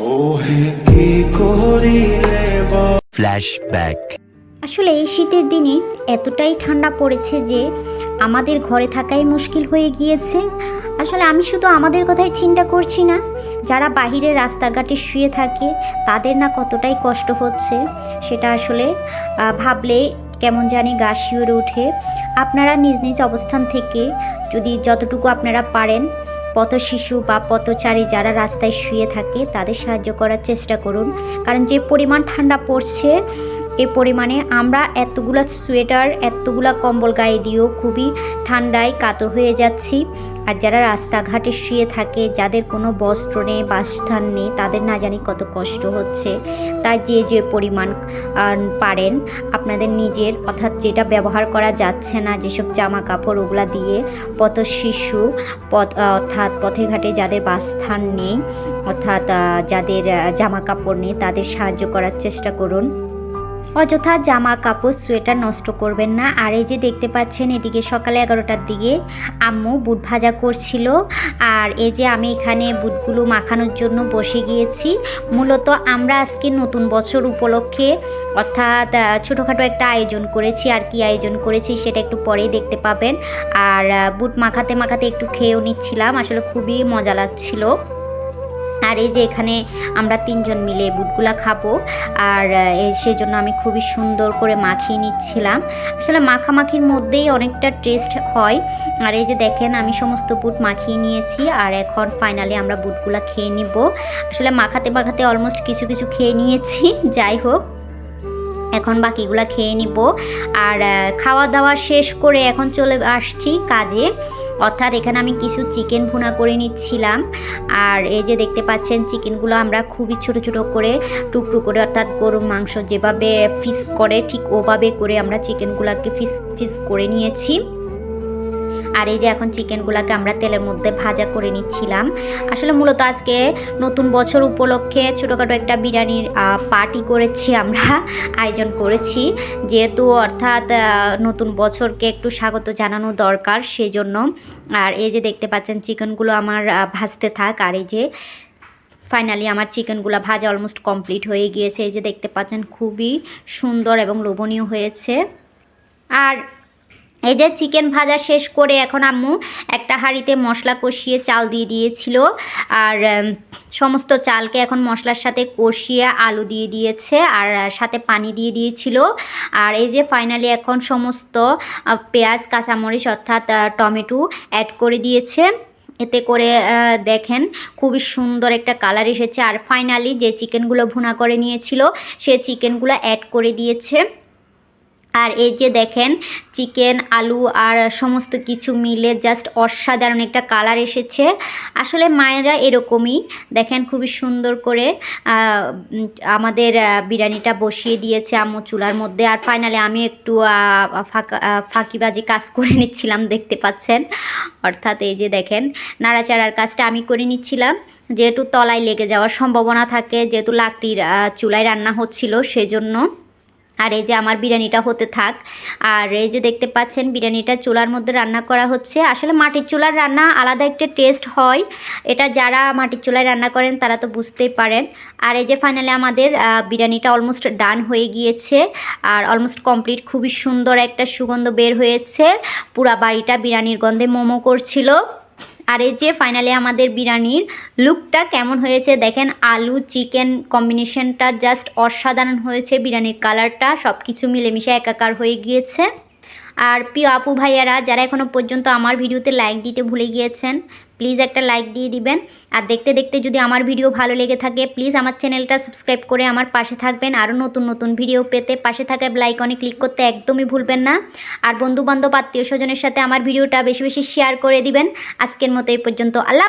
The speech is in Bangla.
ওহে কি করিলে বল? Flashback. আসলে এই শীতের দিনে এতটাই ঠান্ডা পড়েছে যে আমাদের ঘরে থাকাই মুশকিল হয়ে গিয়েছে। আসলে আমি শুধু আমাদের কথাই চিন্তা করছি না যারা বাহিরে রাস্তাঘাটে শুয়ে থাকে তাদের না কতটাই কষ্ট হচ্ছে সেটা আসলে ভাবলে কেমন জানি গা শিউরে ওঠে। আপনারা নিজ নিজ অবস্থান থেকে যদি যতটুকু আপনারা পারেন পথ শিশু বা পথচারী যারা রাস্তায় শুয়ে থাকে, তাদের সাহায্য করার চেষ্টা করুন। কারণ যে পরিমাণ ঠান্ডা পড়ছে এ পরিমাণে আমরা এতগুলা সোয়েটার, এতগুলা কম্বল গায়ে দিয়েও খুবই ঠান্ডায় কাতর হয়ে যাচ্ছি। আর যারা রাস্তাঘাটে শুয়ে থাকে, যাদের কোনো বস্ত্র নেই, বাসস্থান নেই, তাদের না জানি কত কষ্ট হচ্ছে। তাই যে যে পরিমাণ পারেন, আপনাদের নিজের, অর্থাৎ যেটা ব্যবহার করা যাচ্ছে না, যেসব জামা কাপড় ওগুলা দিয়ে পথ শিশু, পথ অর্থাৎ পথে ঘাটে যাদের বাসস্থান নেই, অর্থাৎ যাদের জামা কাপড় নেই, তাদের সাহায্য করার চেষ্টা করুন। অযথা জামা, কাপড়, সোয়েটার নষ্ট করবেন না। আর এই যে দেখতে পাচ্ছেন, এদিকে সকালে এগারোটার দিকে আম্মু বুট ভাজা করছিল। আর এই যে আমি এখানে বুটগুলো মাখানোর জন্য বসে গিয়েছি। মূলত আমরা আজকে নতুন বছর উপলক্ষে অর্থাৎ ছোটোখাটো একটা আয়োজন করেছি। আর কি আয়োজন করেছি সেটা একটু পরেই দেখতে পাবেন। আর বুট মাখাতে মাখাতে একটু খেয়েও নিচ্ছিলাম। আসলে খুবই মজা লাগছিল। আর এই যে এখানে আমরা তিনজন মিলে বুটগুলা খাব। আর সেজন্য আমি খুবই সুন্দর করে মাখিয়ে নিচ্ছিলাম। আসলে মাখামাখির মধ্যেই অনেকটা টেস্ট হয়। আর এই যে দেখেন, আমি সমস্ত বুট মাখিয়ে নিয়েছি। আর এখন ফাইনালি আমরা বুটগুলা খেয়ে নিব। আসলে মাখাতে মাখাতে অলমোস্ট কিছু কিছু খেয়ে নিয়েছি। যাই হোক, এখন বাকিগুলা খেয়ে নিব। আর খাওয়া দাওয়া শেষ করে এখন চলে আসছি কাজে। অর্থাৎ এখানে আমি কিছু চিকেন ভুনা করে নিচ্ছিলাম। আর এই যে দেখতে পাচ্ছেন, চিকেনগুলো আমরা খুবই ছোট ছোট করে, টুকরো করে, অর্থাৎ গরুর মাংস যেভাবে ফিস করে, ঠিক ওভাবে করে আমরা চিকেনগুলোকে ফিস ফিস করে নিয়েছি। আর এই যে এখন চিকেনগুলোকে আমরা তেলের মধ্যে ভাজা করে নিচ্ছিলাম। আসলে মূলত আজকে নতুন বছর উপলক্ষে ছোটোখাটো একটা বিরিয়ানির পার্টি করেছি আমরা, আয়োজন করেছি। যেহেতু অর্থাৎ নতুন বছরকে একটু স্বাগত জানানো দরকার সেই জন্য আর এই যে দেখতে পাচ্ছেন চিকেনগুলো আমার ভাজতে থাক। আর এই যে ফাইনালি আমার চিকেনগুলো ভাজা অলমোস্ট কমপ্লিট হয়ে গিয়েছে। এই যে দেখতে পাচ্ছেন খুবই সুন্দর এবং লোভনীয় হয়েছে। আর এই যে চিকেন ভাজা শেষ করে এখন আম্মু একটা হাঁড়িতে মশলা কষিয়ে চাল দিয়ে দিয়েছিল। আর সমস্ত চালকে এখন মশলার সাথে কষিয়ে আলু দিয়ে দিয়েছে আর সাথে পানি দিয়ে দিয়েছিল। আর এই যে ফাইনালি এখন সমস্ত পেঁয়াজ, কাঁচামরিচ অর্থাৎ টমেটো অ্যাড করে দিয়েছে। এতে করে দেখেন খুবই সুন্দর একটা কালার এসেছে। আর ফাইনালি যে চিকেনগুলো ভুনা করে নিয়েছিল, সে চিকেনগুলো অ্যাড করে দিয়েছে। আর এই যে দেখেন, চিকেন, আলু আর সমস্ত কিছু মিলে জাস্ট অসাধারণ একটা কালার এসেছে। আসলে মায়েরা এরকমই। দেখেন খুবই সুন্দর করে আমাদের বিরিয়ানিটা বসিয়ে দিয়েছে আম্মু চুলার মধ্যে। আর ফাইনালি আমি একটু ফাঁকা ফাঁকিবাজি কাজ করে নিচ্ছিলাম, দেখতে পাচ্ছেন? অর্থাৎ এই যে দেখেন, নাড়াচাড়ার কাজটা আমি করে নিচ্ছিলাম। যেহেতু তলায় লেগে যাওয়ার সম্ভাবনা থাকে, যেহেতু লাকড়ির চুলায় রান্না হচ্ছিল, সেজন্য আর এই যে আমার বিরিয়ানিটা হতে থাক, আর এই যে দেখতে পাচ্ছেন বিরিয়ানিটা চুলার মধ্যে রান্না করা হচ্ছে। আসলে মাটির চুলার রান্না আলাদা একটা টেস্ট হয়। এটা যারা মাটির চুলায় রান্না করেন তারা তো বুঝতেই পারেন। আর এই যে ফাইনালি আমাদের বিরিয়ানিটা অলমোস্ট ডান হয়ে গিয়েছে। আর অলমোস্ট কমপ্লিট খুবই সুন্দর একটা সুগন্ধ বের হয়েছে। পুরা বাড়িটা বিরিয়ানির গন্ধে মোমো করছিল। আর এই যে ফাইনালি আমাদের বিরিয়ানির লুকটা কেমন হয়েছে দেখেন, আলু চিকেন কম্বিনেশনটা জাস্ট অসাধারণ হয়েছে, বিরিয়ানির কালারটা সব কিছু মিলেমিশে একাকার হয়ে গিয়েছে। আর প্রিয় আপু ভাইয়ারা, যারা এখনও পর্যন্ত আমার ভিডিওতে লাইক দিতে ভুলে গিয়েছেন প্লিজ একটা লাইক দিয়ে দিবেন। আর দেখতে দেখতে যদি আমার ভিডিও ভালো লেগে থাকে প্লিজ আমার চ্যানেলটা সাবস্ক্রাইব করে আমার পাশে থাকবেন। আরও নতুন নতুন ভিডিও পেতে পাশে থাকা লাইকনে ক্লিক করতে একদমই ভুলবেন না। আর বন্ধু বান্ধব আত্মীয় স্বজনের সাথে আমার ভিডিওটা বেশি বেশি শেয়ার করে দিবেন। আজকের মতো এই পর্যন্ত। আল্লাহ